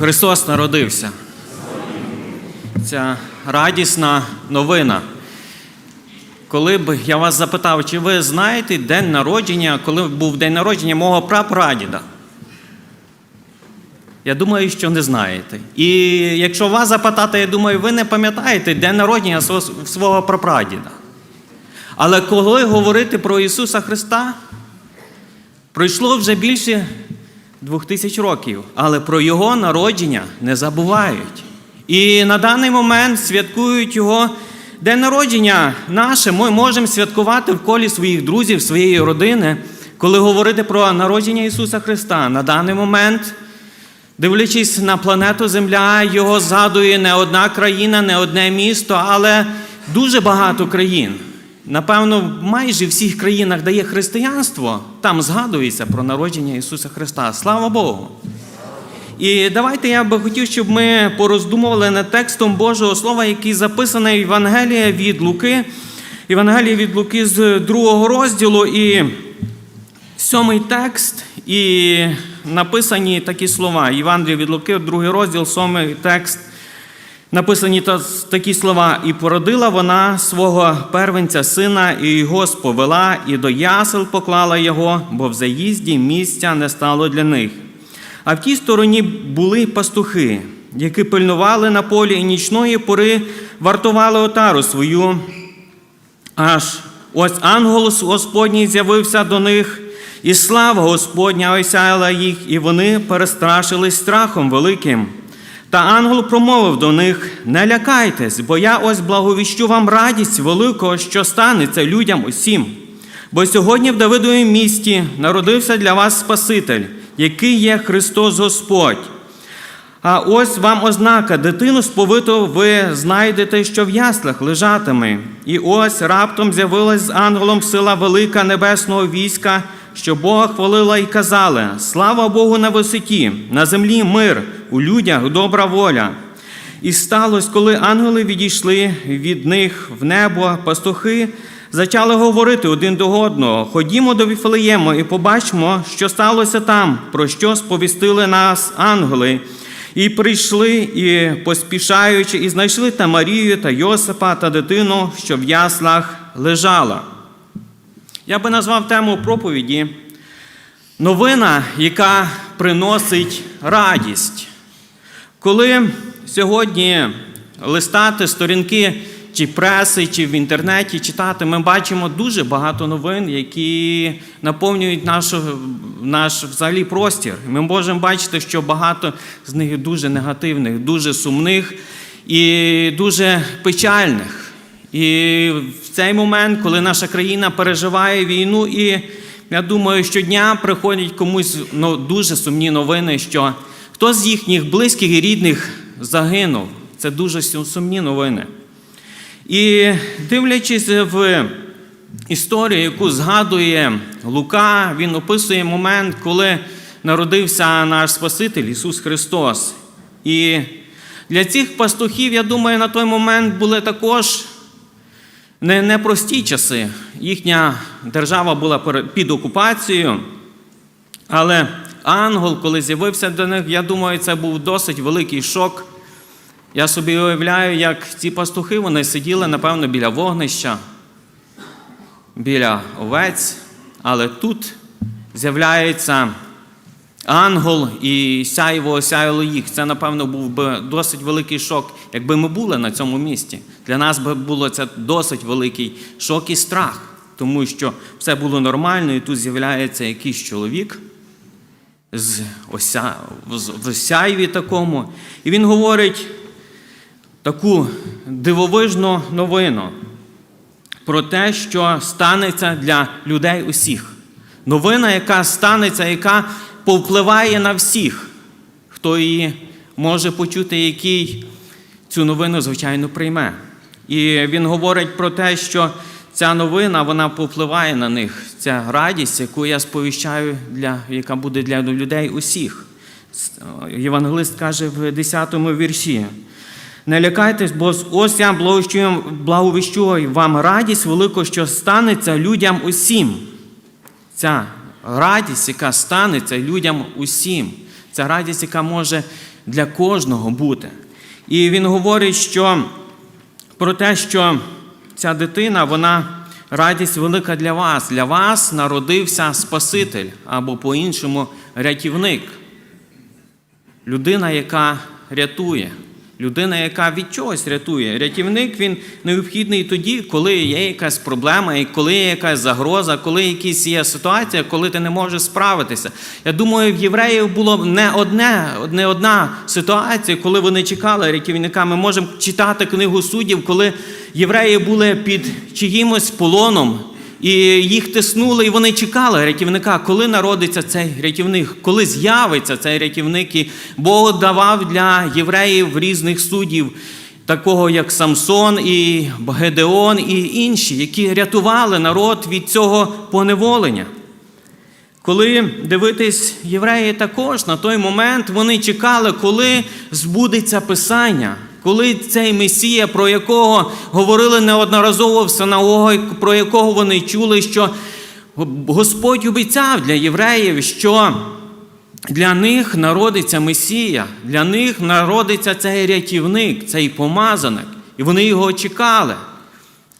Христос народився. Ця радісна новина. Коли б я вас запитав, чи ви знаєте день народження, коли був день народження мого прапрадіда? Я думаю, що не знаєте. І якщо вас запитати, я думаю, ви не пам'ятаєте день народження свого- прапрадіда. Але коли говорити про Ісуса Христа, пройшло вже більше двох тисяч років, але про Його народження не забувають. І на даний момент святкують Його день народження наше. Ми можемо святкувати в колі своїх друзів, своєї родини, коли говорити про народження Ісуса Христа. На даний момент, дивлячись на планету Земля, його згадує не одна країна, не одне місто, але дуже багато країн. Напевно, в майже всіх країнах, де є християнство, там згадується про народження Ісуса Христа. Слава Богу! І давайте я би хотів, щоб ми пороздумували над текстом Божого Слова, який записаний в Євангелія від Луки. Євангелія від Луки з другого розділу і сьомий текст, і написані такі слова. Євангелія від Луки, другий розділ, сьомий текст. Написані такі слова, і породила вона свого первенця сина, і його сповела, і до ясел поклала його, бо в заїзді місця не стало для них. А в тій стороні були пастухи, які пильнували на полі і нічної пори вартували отару свою. Аж ось ангел Господній з'явився до них, і слава Господня осяяла їх, і вони перестрашились страхом великим. Та ангел промовив до них: Не лякайтесь, бо я ось благовіщу вам радість великого, що станеться людям усім. Бо сьогодні в Давидовім місті народився для вас Спаситель, який є Христос Господь. А ось вам ознака, дитину сповиту ви знайдете, що в яслах лежатиме. І ось раптом з'явилась з ангелом сила велика небесного війська, що Бога хвалила і казали: Слава Богу на висоті, на землі мир, у людях добра воля. І сталося, коли ангели відійшли від них в небо, пастухи почали говорити один до одного: Ходімо до Віфлеєму і побачимо, що сталося там, про що сповістили нас ангели. І прийшли, і поспішаючи, і знайшли та Марію та Йосипа та дитину, що в яслах лежала. Я би назвав тему проповіді новина, яка приносить радість. Коли сьогодні листати сторінки чи преси, чи в інтернеті читати, ми бачимо дуже багато новин, які наповнюють наш, наш взагалі простір. Ми можемо бачити, що багато з них дуже негативних, дуже сумних і дуже печальних. І в цей момент, коли наша країна переживає війну, і я думаю, щодня приходять комусь ну, дуже сумні новини, що хтось з їхніх близьких і рідних загинув. Це дуже сумні новини. І дивлячись в історію, яку згадує Лука, він описує момент, коли народився наш Спаситель Ісус Христос. І для цих пастухів, я думаю, на той момент були також не- непрості часи. Їхня держава була під окупацією. Але ангел, коли з'явився до них, я думаю, це був досить великий шок. Я собі уявляю, як ці пастухи вони сиділи, напевно, біля вогнища, біля овець, але тут з'являється ангел і сяйво осяяло їх. Це, напевно, був би досить великий шок, якби ми були на цьому місці. Для нас би було це досить великий шок і страх, тому що все було нормально, і тут з'являється якийсь чоловік з ося, в сяйві такому. І він говорить таку дивовижну новину про те, що станеться для людей усіх. Новина, яка станеться, яка повпливає на всіх, хто її може почути, який цю новину, звичайно, прийме. І він говорить про те, що ця новина вона повпливає на них. Ця радість, яку я сповіщаю, для, яка буде для людей усіх. Євангелист каже в 10 вірші. Не лякайтесь, бо ось я благовіщую вам радість велику, що станеться людям усім. Ця радість, яка станеться людям усім. Ця радість, яка може для кожного бути. І він говорить, що про те, що ця дитина, вона радість велика для вас. Для вас народився Спаситель або по-іншому рятівник. Людина, яка рятує, людина, яка від чогось рятує. Рятівник він необхідний тоді, коли є якась проблема, і коли є якась загроза, коли якась є ситуація, коли ти не можеш справитися. Я думаю, в євреїв було не одне, не одна ситуація, коли вони чекали рятівника. Ми можемо читати книгу суддів, коли євреї були під чиїмось полоном. І їх тиснули, і вони чекали рятівника, коли народиться цей рятівник, коли з'явиться цей рятівник. І Бог давав для євреїв різних суддів, такого як Самсон і Гедеон, і інші, які рятували народ від цього поневолення. Коли дивитись євреї також на той момент вони чекали, коли збудеться Писання, коли цей Месія, про якого говорили неодноразово в синагогах, про якого вони чули, що Господь обіцяв для євреїв, що для них народиться Месія, для них народиться цей рятівник, цей помазаник, і вони його чекали.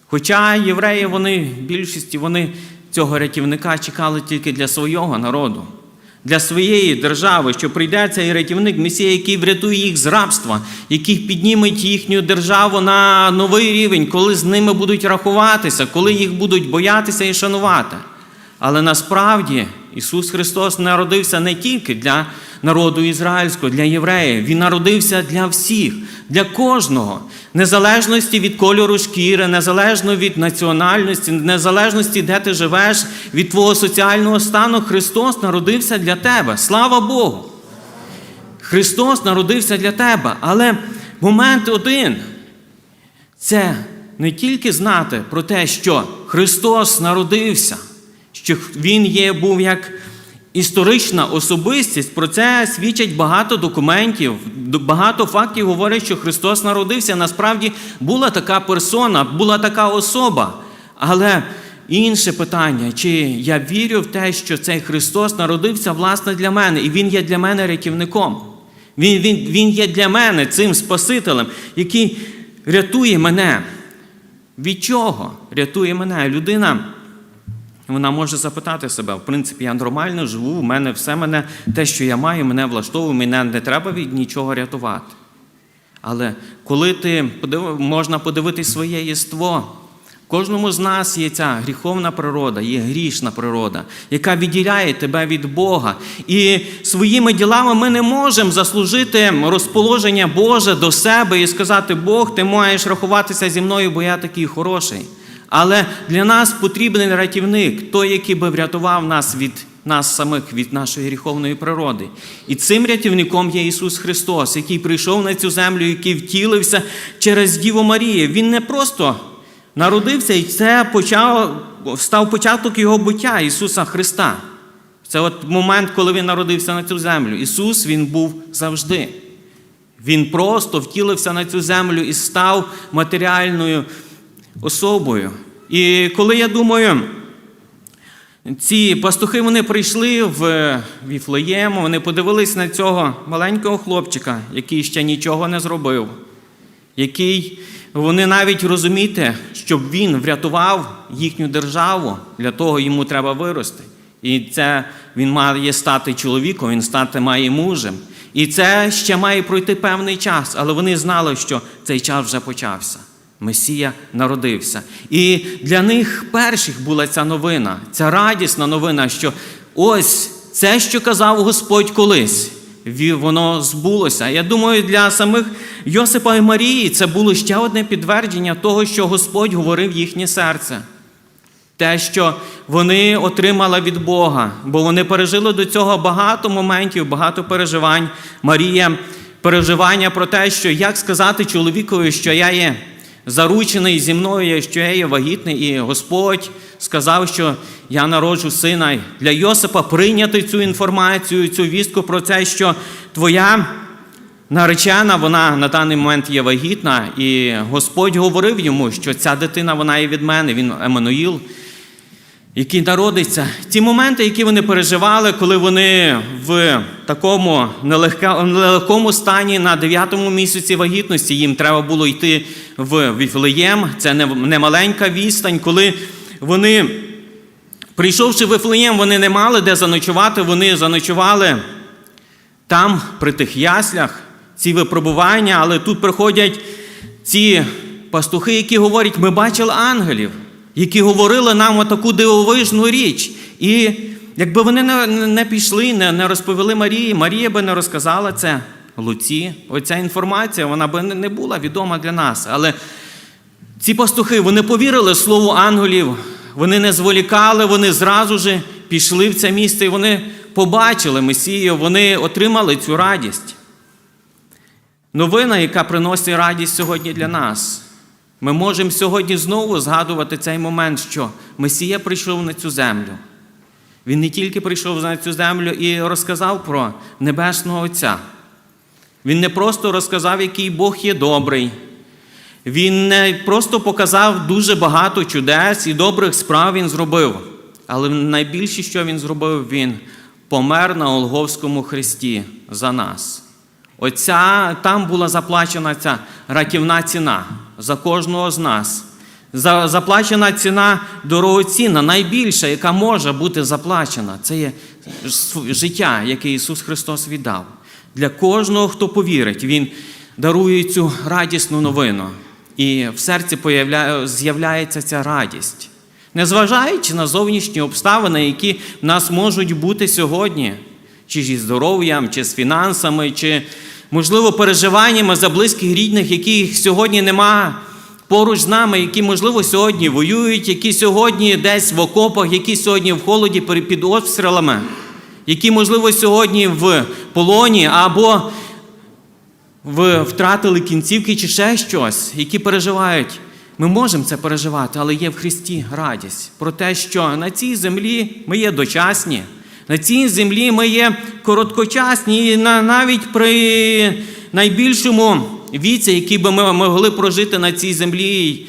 Хоча євреї, вони в більшості вони цього рятівника чекали тільки для свого народу, для своєї держави, що прийде цей рятівник, Месія, який врятує їх з рабства, який підніме їхню державу на новий рівень, коли з ними будуть рахуватися, коли їх будуть боятися і шанувати. Але насправді Ісус Христос народився не тільки для народу ізраїльського, для євреїв. Він народився для всіх, для кожного, незалежності від кольору шкіри, незалежно від національності, незалежності, де ти живеш, від твого соціального стану. Христос народився для тебе. Слава Богу! Христос народився для тебе. Але момент один це не тільки знати про те, що Христос народився, що Він є, був як історична особистість. Про це свідчать багато документів, багато фактів говорять, що Христос народився. Насправді була така персона, була така особа. Але інше питання, чи я вірю в те, що цей Христос народився власне для мене, і Він є для мене рятівником. Він, він, він є для мене цим Спасителем, який рятує мене. Від чого рятує мене? Людина, вона може запитати себе, в принципі, я нормально живу, в мене все мене, те, що я маю, мене влаштовує, мене не треба від нічого рятувати. Але коли ти можна подивитись своє єство, кожному з нас є ця гріховна природа, є грішна природа, яка відділяє тебе від Бога. І своїми ділами ми не можемо заслужити розположення Боже до себе і сказати, Бог, ти маєш рахуватися зі мною, бо я такий хороший. Але для нас потрібен рятівник, той, який би врятував нас від нас самих, від нашої гріховної природи. І цим рятівником є Ісус Христос, який прийшов на цю землю, який втілився через Діву Марію. Він не просто народився, і це почав, став початок Його буття Ісуса Христа. Це от момент, коли Він народився на цю землю. Ісус Він був завжди. Він просто втілився на цю землю і став матеріальною особою. І коли я думаю, ці пастухи вони прийшли в Віфлеєм, вони подивились на цього маленького хлопчика, який ще нічого не зробив, який вони навіть розумієте, щоб він врятував їхню державу, для того йому треба вирости. І це він має стати чоловіком, він стати має мужем. І це ще має пройти певний час, але вони знали, що цей час вже почався. Месія народився. І для них перших була ця новина, ця радісна новина, що ось це, що казав Господь колись, воно збулося. Я думаю, для самих Йосипа і Марії це було ще одне підтвердження того, що Господь говорив їхнє серце. Те, що вони отримали від Бога, бо вони пережили до цього багато моментів, багато переживань. Марія, переживання про те, що як сказати чоловікові, що я є заручений зі мною, що я є вагітний, і Господь сказав, що я народжу сина. Для Йосипа прийняти цю інформацію, цю вістку про це, що твоя наречена, вона на даний момент є вагітна, і Господь говорив йому, що ця дитина вона є від мене, він Еммануїл. Який народиться. Ті моменти, які вони переживали, коли вони в такому нелегкому стані на 9-му місяці вагітності їм треба було йти в Віфлеєм. Це не, маленька відстань, коли вони, прийшовши в Вифлеєм, вони не мали де заночувати, вони заночували там, при тих яслях, ці випробування, але тут приходять ці пастухи, які говорять, ми бачили ангелів, які говорили нам отаку дивовижну річ. І якби вони не, не пішли, не, не розповіли Марії, Марія би не розказала це Луці. Оця інформація вона би не була відома для нас. Але ці пастухи вони повірили слову ангелів, вони не зволікали, вони зразу ж пішли в це місце і вони побачили Месію, вони отримали цю радість. Новина, яка приносить радість сьогодні для нас. Ми можемо сьогодні знову згадувати цей момент, що Месія прийшов на цю землю. Він не тільки прийшов на цю землю і розказав про Небесного Отця. Він не просто розказав, який Бог є добрий. Він не просто показав дуже багато чудес і добрих справ він зробив. Але найбільше, що він зробив, він помер на Олговському хресті за нас. Оця, там була заплачена ця рятівна ціна за кожного з нас. Заплачена ціна дорогоцінна, найбільша, яка може бути заплачена. Це є життя, яке Ісус Христос віддав. Для кожного, хто повірить, Він дарує цю радісну новину. І в серці з'являється ця радість. Незважаючи на зовнішні обставини, які в нас можуть бути сьогодні, чи зі здоров'ям, чи з фінансами, чи, можливо, переживаннями за близьких рідних, яких сьогодні нема поруч з нами, які, можливо, сьогодні воюють, які сьогодні десь в окопах, які сьогодні в холоді під обстрілами, які, можливо, сьогодні в полоні або в, втратили кінцівки чи ще щось, які переживають. Ми можемо це переживати, але є в Христі радість про те, що на цій землі ми є дочасні, на цій землі ми є короткочасні, і навіть при найбільшому віці, який би ми могли прожити на цій землі,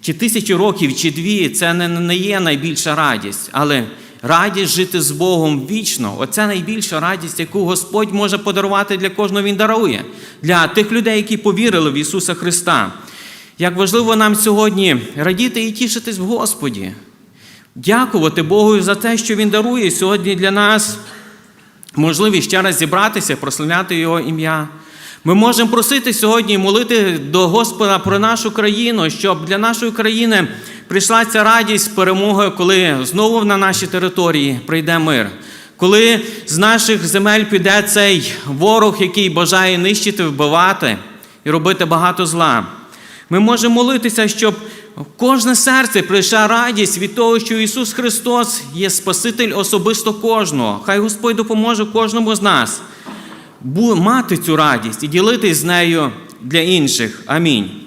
чи тисячу років, чи дві, це не є найбільша радість, але радість жити з Богом вічно. Оце найбільша радість, яку Господь може подарувати для кожного Він дарує, для тих людей, які повірили в Ісуса Христа. Як важливо нам сьогодні радіти і тішитись в Господі, дякувати Богу за те, що Він дарує сьогодні для нас можливість ще раз зібратися, прославляти Його ім'я. Ми можемо просити сьогодні і молити до Господа про нашу країну, щоб для нашої країни прийшла ця радість перемоги, коли знову на наші території прийде мир. Коли з наших земель піде цей ворог, який бажає нищити, вбивати і робити багато зла. Ми можемо молитися, щоб кожне серце прийшла радість від того, що Ісус Христос є Спаситель особисто кожного. Хай Господь допоможе кожному з нас мати цю радість і ділитись з нею для інших. Амінь.